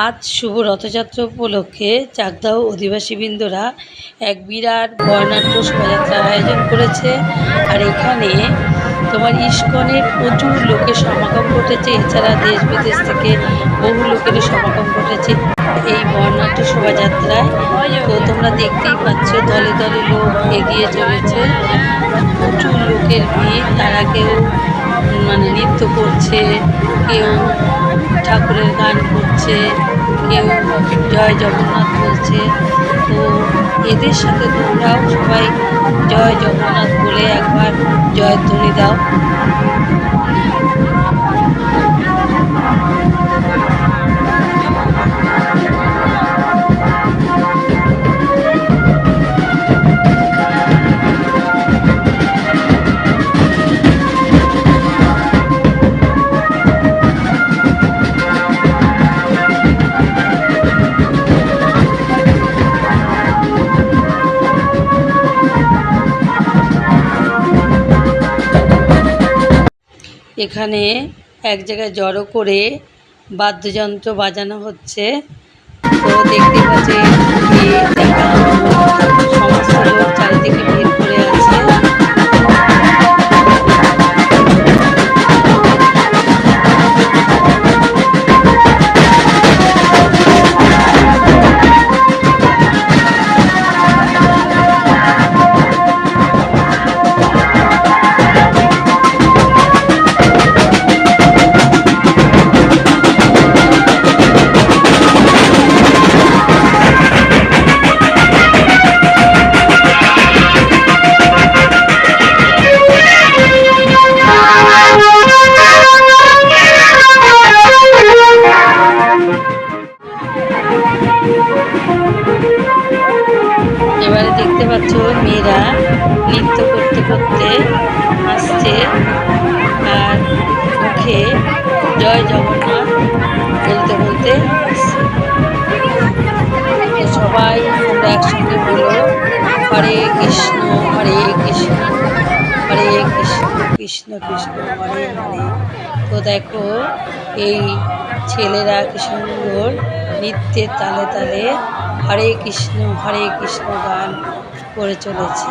আজ শুভ রথযাত্রা উপলক্ষে চাকদাহ অধিবাসীবৃন্দরা এক বিরাট বর্ণাঢ্য শোভাযাত্রার আয়োজন করেছে। আর এখানে তোমার ইস্কনের প্রচুর লোকের সমাগম ঘটেছে। এছাড়া দেশ বিদেশ থেকে বহু লোকের সমাগম ঘটেছে এই বর্ণাঢ্য শোভাযাত্রায়। তো তোমরা দেখতেই পাচ্ছ, দলে দলে লোক এগিয়ে চলেছে। প্রচুর লোকের ভিড়। তারা কেউ মানে নৃত্য করছে, কেউ ঠাকুরের গান করছে, কেউ জয় জগন্নাথ বলছে। তো এদের সাথে তোমরাও সবাই জয় জগন্নাথ বলে একবার জয়ধ্বনি দাও। এখানে এক জায়গায় জড়ো করে বাদ্যযন্ত্র বাজানো হচ্ছে। তো দেখতে পাচ্ছি আসছে আর মুখে জয় জগন্নাথ বলতে বলতে সবাই তোমরা একসঙ্গে বলো, হরে কৃষ্ণ হরে কৃষ্ণ হরে কৃষ্ণ কৃষ্ণ কৃষ্ণ, হরে হরে। তো দেখো, এই ছেলেরা কি সুন্দর নৃত্যের তালে তালে হরে কৃষ্ণ হরে কৃষ্ণ গান করে চলেছে।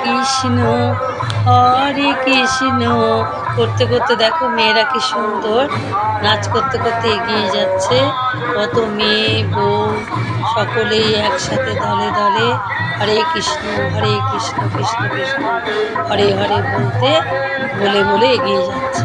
কৃষ্ণ, হরে কৃষ্ণ। করতে করতে দেখো মেয়েরা কি সুন্দর। নাচ করতে করতে এগিয়ে যাচ্ছে। কত মেয়ে, বউ, সকলেই একসাথে দলে দলে হরে কৃষ্ণ হরে কৃষ্ণ কৃষ্ণ কৃষ্ণ। হরে হরে বলতে বলে বলে এগিয়ে যাচ্ছে।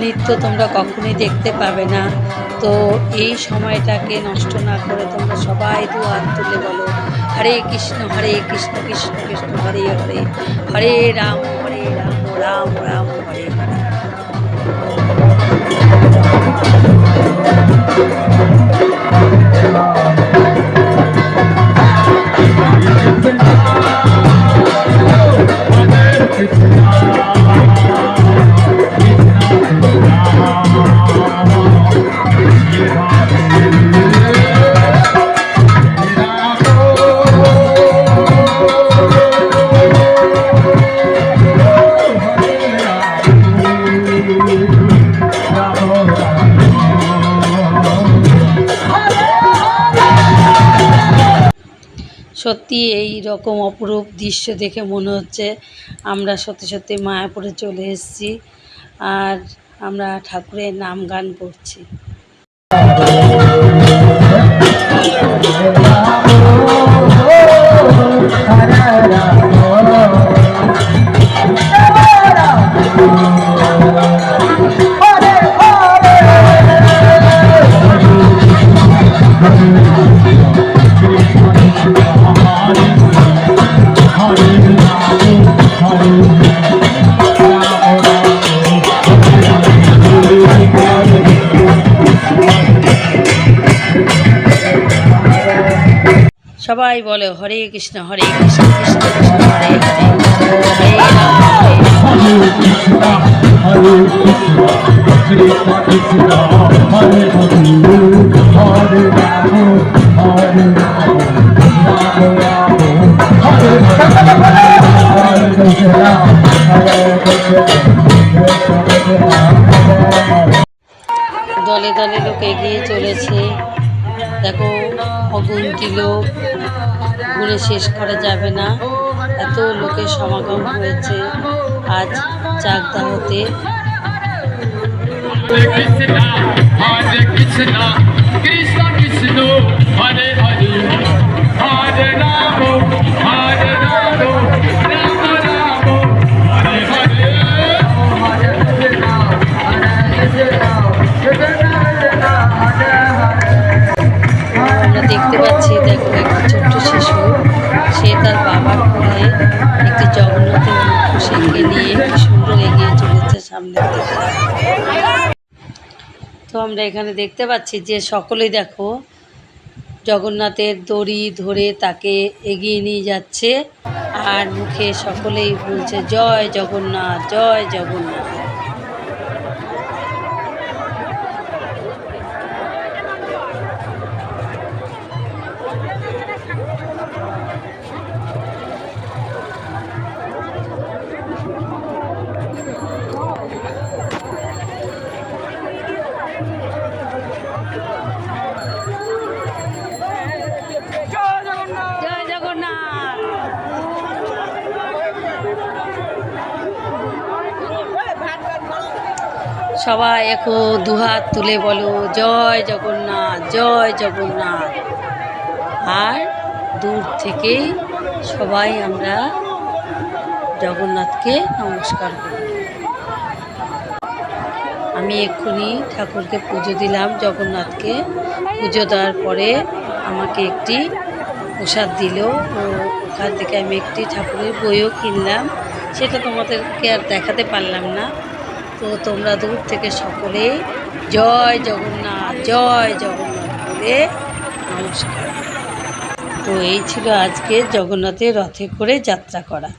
নৃত্য তোমরা কখনোই দেখতে পাবে না। তো এই সময়টাকে নষ্ট না করে তোমরা সবাই দু হাত তুলে বলো, হরে কৃষ্ণ হরে কৃষ্ণ কৃষ্ণ কৃষ্ণ, হরে হরে হরে রাম হরে রাম রাম রাম, হরে হরে। Hare সত্যি এই রকম অপরূপ দৃশ্য দেখে মনে হচ্ছে আমরা সত্যি সত্যি মায়াপুরে চলে এসেছি আর আমরা ঠাকুরের নাম গান করছি। সবাই বলে হরে কৃষ্ণ হরে কৃষ্ণ কৃষ্ণ কৃষ্ণ হরে হরে। দলে দলে লোক এগিয়ে চলেছে দেখো অগুন্তি লোক ঘুরে শেষ করা যাবে না। এত লোকের সমাগম হয়েছে। আজ চাকদাহতে Hare আমরা দেখতে পাচ্ছি দেখো একটা ছোট্ট শিশু। সে তার বাবার কোলে একটি জগন্নাথের মুখ সেঁকে নিয়ে সুন্দর এগিয়ে চলেছে সামনের দিকে। তো আমরা এখানে দেখতে পাচ্ছি যে সকলেই দেখো, জগন্নাথের দড়ি ধরে তাকে এগিয়ে নিয়ে যাচ্ছে। আর মুখে সকলেই বলছে, জয় জগন্নাথ জয় জগন্নাথ। সবাই এখন দুহাত তুলে বলো, জয় জগন্নাথ জয় জগন্নাথ। আর দূর থেকেই সবাই আমরা জগন্নাথকে নমস্কার করি। আমি এক্ষুনি ঠাকুরকে পুজো দিলাম, জগন্নাথকে পুজো দেওয়ার পরে আমাকে একটি প্রসাদ দিল। ও ওখান থেকে আমি একটি ঠাকুরের বইও কিনলাম। সেটা তোমাদেরকে আর দেখাতে পারলাম না। তো তোমরা দূর থেকে সকলে জয় জগন্নাথ জয় জগন্নাথ বলে নমস্কার। তো এই ছিল আজকে জগন্নাথের রথে করে যাত্রা করা।